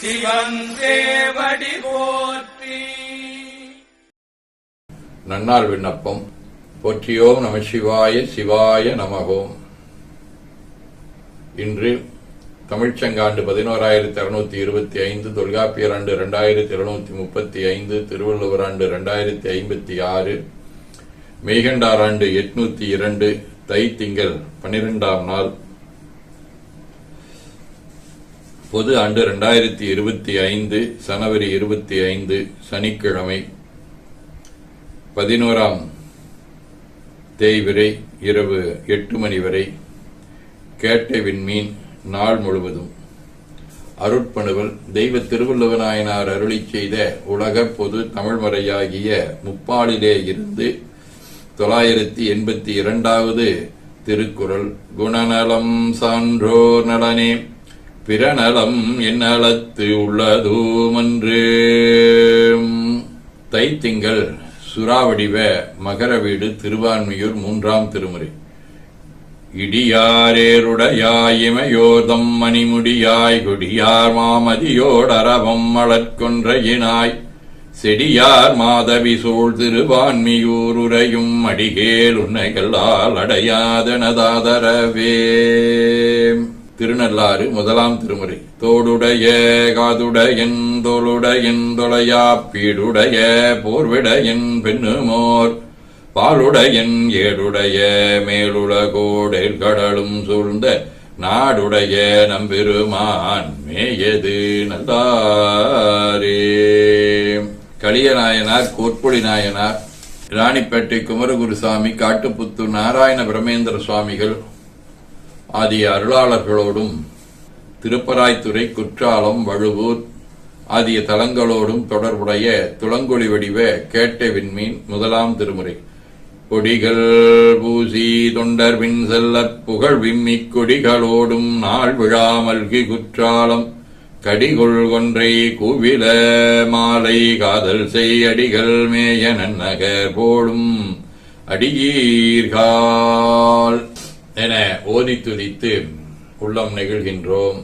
சிவன் போற்றி. நன்னார் விண்ணப்பம். போற்றியோம் நம சிவாய சிவாய நமகோம் இன்று தமிழ்ச்சங்காண்டு பதினோராயிரத்தி அறுநூத்தி இருபத்தி ஐந்து தொல்காப்பியர் ஆண்டு இரண்டாயிரத்தி இருநூத்தி முப்பத்தி ஐந்து திருவள்ளுவர் ஆண்டு இரண்டாயிரத்தி ஐம்பத்தி ஆறு மெய்கண்டார் ஆண்டு எட்நூத்தி இரண்டு தை திங்கள் பன்னிரெண்டாம் நாள். பொது ஆண்டு ரெண்டாயிரத்தி இருபத்தி ஐந்து சனவரி இருபத்தி ஐந்து சனிக்கிழமை பதினோராம் தேய்விரை இரவு எட்டு மணி வரை கேட்டை விண்மீன் நாள் முழுவதும் அருட்பணுவல் தெய்வ திருவள்ளுவநாயனார் அருளிச் செய்த உலக பொது தமிழ்மறையாகிய முப்பாலிலே இருந்து தொள்ளாயிரத்தி எண்பத்தி இரண்டாவது திருக்குறள் குணநலம் சான்றோர் நலனே. பிறநலம் என்னலத்து உள்ளதூமன்று. தைத்திங்கள் சுறாவடிவ மகர வீடு திருவான்மையூர் மூன்றாம் திருமுறை. இடியாரேருடையாயிமையோதம் மணிமுடியாய் கொடியார் மாமதியோடரவம் மலர்கொன்றையினாய் செடியார் மாதவி சூழ் திருவான்மியூர் உரையும் அடிகேல் உன்னைகளால் அடையாதனதாதரவே. திருநள்ளாறு முதலாம் திருமுறை. தோடுடைய காதுடையன் தோளுடையன் தொலையா பீடுடைய போர்விடையன் பெண்ணுமோர் பாலுடையன் ஏடுடைய மேலுலகோடேல் கடலும் சூழ்ந்த நாடுடைய நம்பெருமான் மேயது நல்லாரே. களியநாயனார் கோற்பொழி நாயனார் ராணிப்பேட்டை குமரகுருசாமி காட்டுப்புத்து நாராயண பிரமேந்திர சுவாமிகள் ஆகிய அருளாளர்களோடும் திருப்பராய்த்துறை குற்றாலம் வழுவூர் ஆகிய தலங்களோடும் தொடர்புடைய துளங்கொழி வடிவ கேட்ட விண்மீன் முதலாம் திருமுறை. கொடிகள் பூசி தொண்டர் பின் செல்ல புகழ் விம்மிக் கொடிகளோடும் நாள் விழா மல்கி குற்றாலம். கடிகொள் கொன்றை குவில மாலை காதல் செய் அடிகள் மேய நன்னகர் போடும் அடியீர்கால். ஓதி துதித்து உள்ளம் நெகிழ்கின்றோம்.